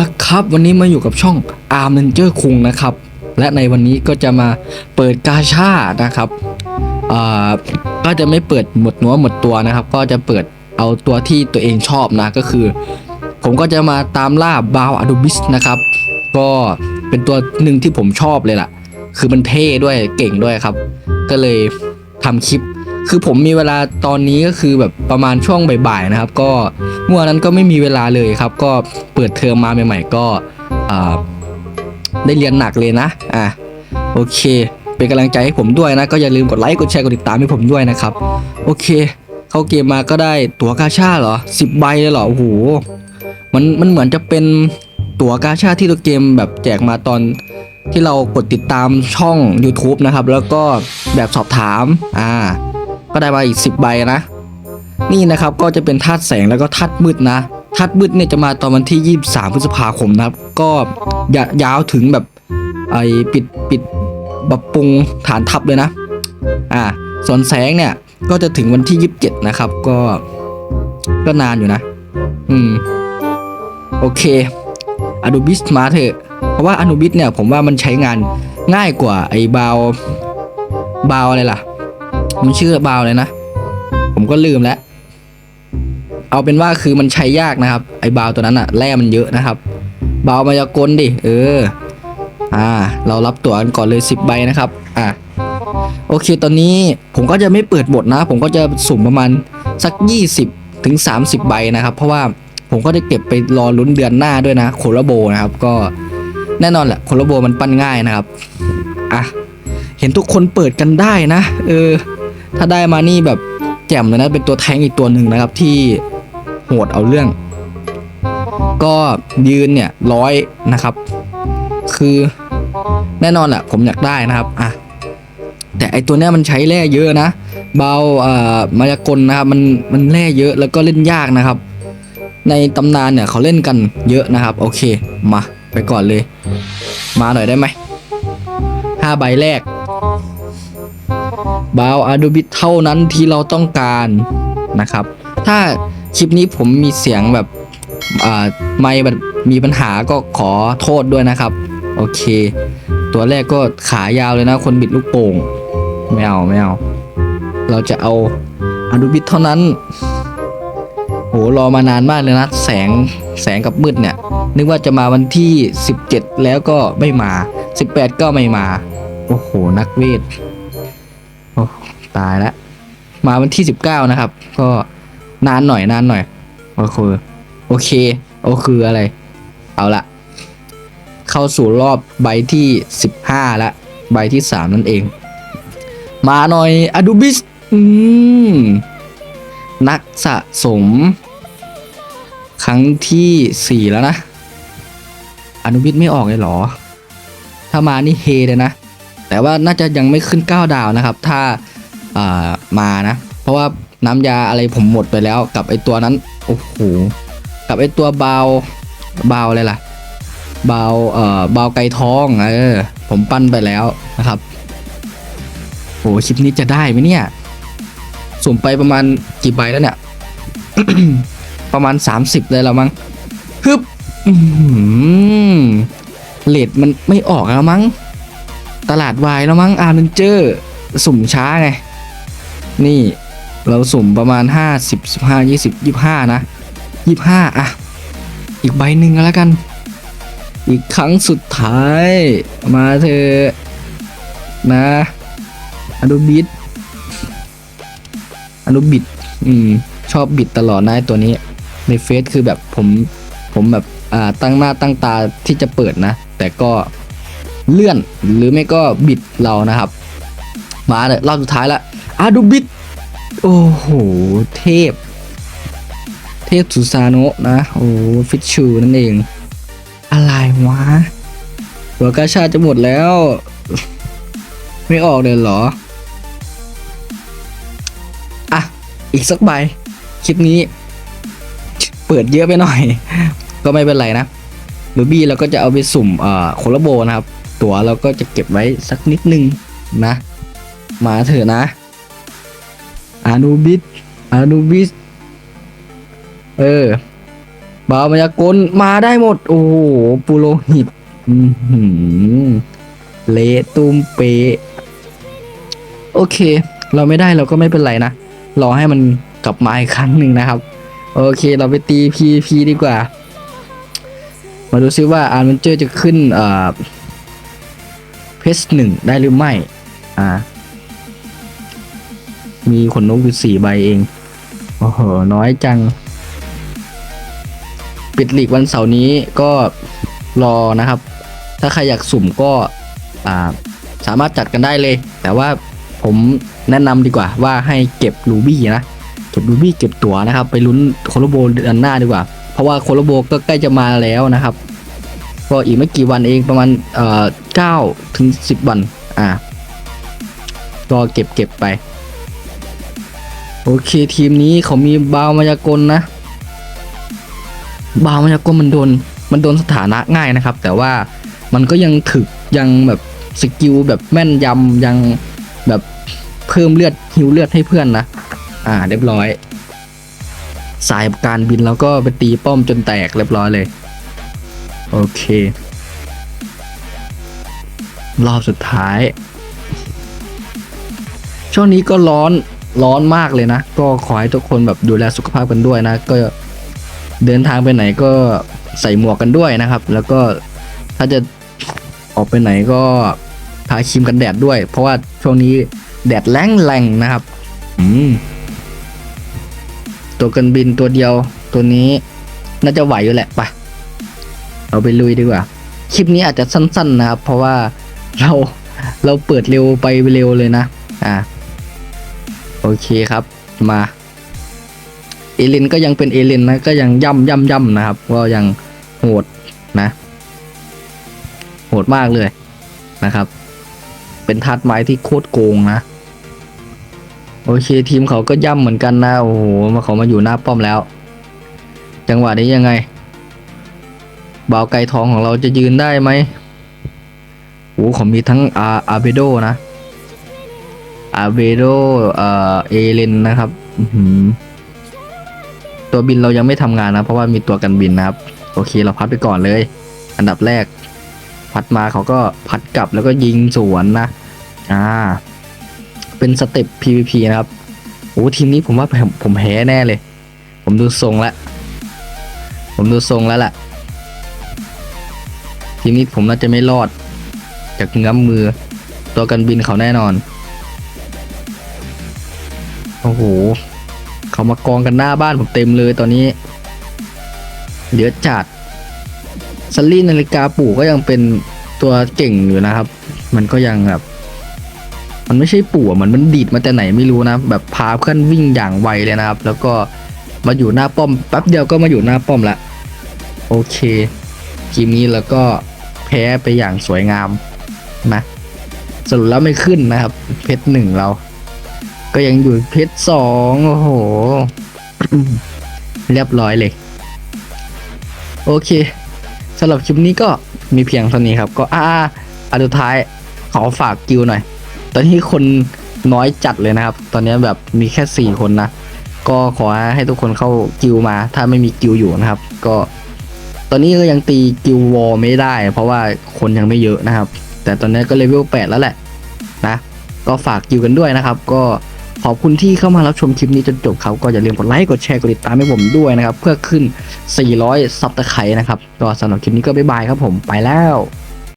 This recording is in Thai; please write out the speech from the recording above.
ละครับ วันนี้มาอยู่กับช่อง Arm Ranger คุงนะครับ และในวันนี้ก็จะมาเปิดกาชานะครับก็จะไม่เปิดหมดเนัวหมดตัวนะครับ ก็จะเปิดเอาตัวที่ตัวเองชอบนะก็คือ ผมก็จะมาตามล่าบาวอะดูบิสนะครับ ก็เป็นตัวหนึ่งที่ผมชอบเลยล่ะ คือมันเท่ด้วยเก่งด้วยครับ ก็เลยทำคลิป คือผมมีเวลาตอนนี้ก็คือแบบประมาณช่วงบ่ายๆนะครับ ก็เมื่อวนั้นก็ไม่มีเวลาเลยครับ ก็เปิดเทอมมาใหม่ ๆ ก็ได้เรียนหนักเลยนะอะโอเค เป็นกำลังใจให้ผมด้วยนะ ก็อย่าลืมกดไลค์กดแชร์กดติดตามให้ผมด้วยนะครับ โอเค เข้าเกมมาก็ได้ตั๋วกาชาเหรอสิบใบเลยเหรอโอ้โหมันมันเหมือนจะเป็นตั๋วกาชาที่ตัวเกมแบบแจกมาตอนที่เรากดติดตามช่อง YouTube นะครับ แล้วก็แบบสอบถาม อ่า ก็ได้มาอีก 10 ใบนะ นี่นะครับก็จะเป็นธาตุแสงแล้วก็ธาตุมืดนะธาตุมืดเนี่ยจะมาตอนวันที่ 23 พฤษภาคมนะครับ ก็ยายาวถึงแบบไอ้ปิดปิดปรับปรุงฐานทัพเลยนะ อ่าส่วนแสงเนี่ยก็จะถึงวันที่ 27 นะครับ ก็ก็นานอยู่นะ อืม โอเคอ n ูบิสมาเถอะ เพราะว่าอ n ูบิสเนี่ยผมว่ามันใช้งานง่ายกว่าไอ้บาวบาวอะไรล่ะ มันชื่อบาวเลยนะ ผมก็ลืมแล้ว เอาเป็นว่าคือมันใช้ยากนะครับ ไอ้บาวตัวนั้นอะแร่มันเยอะนะครับ บาวมายากลดิ เออ อ่า เรารับตั๋วกันก่อนเลย10ใบนะครับ อะโอเค ตอนนี้ผมก็จะไม่เปิดบทนะ ผมก็จะสุ่มประมาณสัก 20ถึง30 ใบนะครับ เพราะว่าผมก็ได้เก็บไปรอลุ้นเดือนหน้าด้วยนะโคลาโบนะครับ ก็แน่นอนแหละโคลาโบมันปั้นง่ายนะครับ อะ เห็นทุกคนเปิดกันได้นะ เออ ถ้าได้มานี่แบบแจ่มเลยนะเป็นตัวแทงอีกตัวหนึ่งนะครับที่โหดเอาเรื่อง ก็ยืนเนี่ยร้อยนะครับ คือแน่นอนแหละผมอยากได้นะครับอะแต่ไอตัวเนี้ยมันใช้แร่เยอะนะ เบาอ่ามายากลนะครับมันมันแร่เยอะแล้วก็เล่นยากนะครับ ในตำนานเนี่ยเขาเล่นกันเยอะนะครับ โอเคมาไปก่อนเลย มาหน่อยได้ไหมห้าใบแรก บาวอาดูบิทเท่านั้นที่เราต้องการนะครับ ถ้าคลิปนี้ผมมีเสียงแบบอ่าไม่แบบมีปัญหาก็ขอโทษด้วยนะครับ โอเค ตัวแรกก็ขายาวเลยนะ คนบิดลูกโป่งไม่เอาไม่เอาเราจะเอาอาดูบิทเท่านั้น โห รอมานานมากเลยนะ แสง แสงกับมืดเนี่ย นึกว่าจะมาวันที่ 17 แล้วก็ไม่มา 18 ก็ไม่มา โอ้โห นักเวท ตายแล้วมาวันที่ 19 นะครับ ก็นานหน่อยนานหน่อยโอเคโอเคโอคืออะไร เอาละเข้าสู่รอบใบที่ 15แล้วใบที่ 3 นั่นเอง มาหน่อยอดูบิสอืมนักสะสม ครั้งที่ 4 แล้วนะ อนุบิสไม่ออกเลยเหรอ ถ้ามานี่เฮเลยนะ แต่ว่าน่าจะยังไม่ขึ้น 9 ดาวนะครับ ถ้า มานะ เพราะว่าน้ำยาอะไรผมหมดไปแล้วกับไอตัวนั้นโอ้โหกับไอตัวเบาเบาอะไรล่ะเบาเอ่อเบาไก่ทองเออผมปั้นไปแล้วนะครับโอ้คลิปนี้จะได้ไหมเนี่ยสุ่มไปประมาณกี่ใบแล้วเนี่ย ประมาณ 30เลยแล้วมั้งฮึบเลดมันไม่ออกแล้วมั้ง ตลาดวายแล้วมั้งอาร์เนเจอร์ สุ่มช้าไง นี่เราสุ่มประมาณ 50 15 20 25 นะ 25 อะ อีกใบหนึ่งก็แล้วกัน อีกครั้งสุดท้าย มาเถอนะอนุบิดอนุบิดอืม ชอบบิดตลอดนะตัวนี้ ในเฟซคือแบบผมผมแบบอ่าตั้งหน้าตั้งตาที่จะเปิดนะ แต่ก็เลื่อนหรือไม่ก็บิดเรานะครับ มาเลยรอบสุดท้ายละ อาดูบิดโอ้โห เทพ เทพสุซาโนะนะ โอ้ฟิชชูนั่นเอง อะไรวะหัวกาชาจะหมดแล้ว ไม่ออกเลยเหรอ อะ อีกสักใบ คลิปนี้ เปิดเยอะไปหน่อย ก็ไม่เป็นไรนะลูบี้เราก็จะเอาไปสุ่มอ่อโคลโบนะครับ ตั๋วเราก็จะเก็บไว้สักนิดนึงนะ มาเถอะนะ อานูบิสอานูบิสเออบาวมายากลมาได้หมด โอ้โหปุโรหิตเละตุ้มเปะโอเค เราไม่ได้เราก็ไม่เป็นไรนะ รอให้มันกลับมาอีกครั้งหนึ่งนะครับ โอเค เราไปตี PVP ดีกว่า มาดูซิว่าอาร์เวนเจอร์จะขึ้นเอ่อเพสหนึ่งได้หรือไม่ อ่า มีขนนกอยู่สี่ใบเอง โอ้โห น้อยจัง ปิดหลีกวันเสาร์นี้ก็รอนะครับ ถ้าใครอยากสุ่มก็สามารถจัดกันได้เลย แต่ว่าผมแนะนำดีกว่าว่าให้เก็บรูบี้นะ เก็บรูบี้เก็บตั๋วนะครับ ไปลุ้นโคโลโบเดือนหน้าดีกว่า เพราะว่าโคโลโบก็ใกล้จะมาแล้วนะครับก็อีกไม่กี่วันเองประมาณเอ่อเก้าถึงสิบวัน อ่า ก็เก็บเก็บไป โอเคทีมนี้เขามีบาวมายากลนะ บาวมายากลมันโดนมันโดนสถานะง่ายนะครับ แต่ว่ามันก็ยังถึกยังแบบสกิลแบบแม่นยำยังแบบเพิ่มเลือดฮิวเลือดให้เพื่อนนะ อ่าเรียบร้อย สายการบินแล้วก็ไปตีป้อมจนแตกเรียบร้อยเลย โอเค รอบสุดท้าย ช่วงนี้ก็ร้อน ร้อนมากเลยนะ ก็ขอให้ทุกคนแบบดูแลสุขภาพกันด้วยนะ ก็เดินทางไปไหนก็ใส่หมวกกันด้วยนะครับ แล้วก็ถ้าจะออกไปไหนก็ทาครีมกันแดดด้วย เพราะว่าช่วงนี้แดดแรงแรงๆนะครับ อืมตัวกันบินตัวเดียวตัวนี้น่าจะไหวอยู่แหละไปเราไปลุยดีกว่า คลิปนี้อาจจะสั้น ๆ นะครับ เพราะว่าเราเราเปิดเร็วไปเร็วเลยนะ อ่า โอเคครับมาเอเลนก็ยังเป็นเอเลนนะก็ยังย่ำย่ำย่ำนะครับ ก็ยังโหดนะ โหดมากเลยนะครับ เป็นทัดไม้ที่โคตรโกงนะ โอเคทีมเขาก็ย่ำเหมือนกันนะโอ้โหมาเขามาอยู่หน้าป้อมแล้ว จังหวะนี้ยังไงบ่าวไก่ทองของเราจะยืนได้ไหมโอ้โหเขามีทั้งอาอาเบโดนะ อาเบโดเอ่อเอเลนนะครับตัวบินเรายังไม่ทำงานนะ เพราะว่ามีตัวกันบินนะครับ โอเคเราพัดไปก่อนเลย อันดับแรก พัดมาเขาก็พัดกลับแล้วก็ยิงสวนนะ อ่า เป็นสเต็ป PVP นะครับโอ้ทีมนี้ผมว่าผมผมแพ้แน่เลย ผมดูทรงแล้วผมดูทรงแล้วแหละทีมนี้ผมน่าจะไม่รอด จากเงื้อมมือ ตัวกันบินเขาแน่นอน โอ้โห เขามากองกันหน้าบ้านผมเต็มเลยตอนนี้เหลือจัดซัลลี่นาฬิกาปู่ก็ยังเป็นตัวเก่งอยู่นะครับ มันก็ยังแบบ มันไม่ใช่ปู่อะมันมันดีดมาแต่ไหนไม่รู้นะ แบบพาเพื่อนวิ่งอย่างไวเลยนะครับ แล้วก็มาอยู่หน้าป้อมแป๊บเดียวก็มาอยู่หน้าป้อมละ โอเคทีมนี้แล้วก็แพ้ไปอย่างสวยงามนะสรุปแล้วไม่ขึ้นนะครับ เพชรหนึ่งเรา ก็ยังอยู่เพชรสองโอ้โห เรียบร้อยเลย โอเคสำหรับคลิปนี้ก็มีเพียงเท่านี้ครับ ก็อ่าอันสุดท้ายขอฝากกิวหน่อย ตอนนี้คนน้อยจัดเลยนะครับ ตอนนี้แบบมีแค่สี่คนนะ ก็ขอให้ทุกคนเข้ากิวมา ถ้าไม่มีกิวอยู่นะครับ ก็ ตอนนี้ก็ยังตีกิววอลไม่ได้ เพราะว่าคนยังไม่เยอะนะครับ แต่ตอนนี้ก็เลเวล8แล้วแหละนะ ก็ฝากกิวกันด้วยนะครับ ก็ ขอบคุณที่เข้ามารับชมคลิปนี้จนจบครับก็อย่าลืมกดไลค์กดแชร์กดติดตามให้ผมด้วยนะครับ เพื่อขึ้น 400 ซับตะไคร้นะครับก็สำหรับคลิปนี้ก็บ๊ายบายครับผมไปแล้ว